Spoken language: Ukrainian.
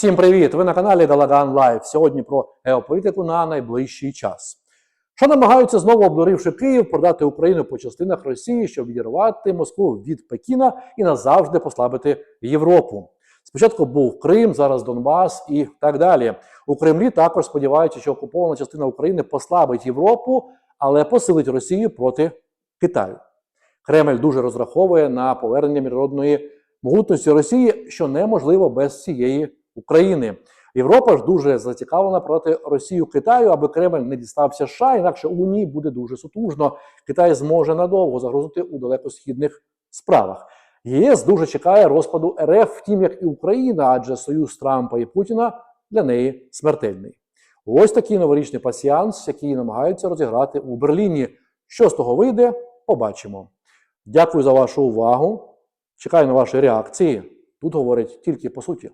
Всім привіт! Ви на каналі Далаган Лайв. Сьогодні про геополітику на найближчий час. Що намагаються знову обдуривши Київ, продати Україну по частинах Росії, щоб відірвати Москву від Пекіна і назавжди послабити Європу. Спочатку був Крим, зараз Донбас і так далі. У Кремлі також сподіваються, що окупована частина України послабить Європу, але посилить Росію проти Китаю. Кремль дуже розраховує на повернення міжнародної могутності Росії, що неможливо без цієї України. Європа ж дуже зацікавлена проти Росію Китаю, аби Кремль не дістався США, інакше у ній буде дуже сутужно. Китай зможе надовго загрозити у далекосхідних справах. ЄС дуже чекає розпаду РФ, втім як і Україна, адже союз Трампа і Путіна для неї смертельний. Ось такий новорічний пасіанс, який намагаються розіграти у Берліні. Що з того вийде, побачимо. Дякую за вашу увагу. Чекаю на ваші реакції. Тут говорять тільки по суті.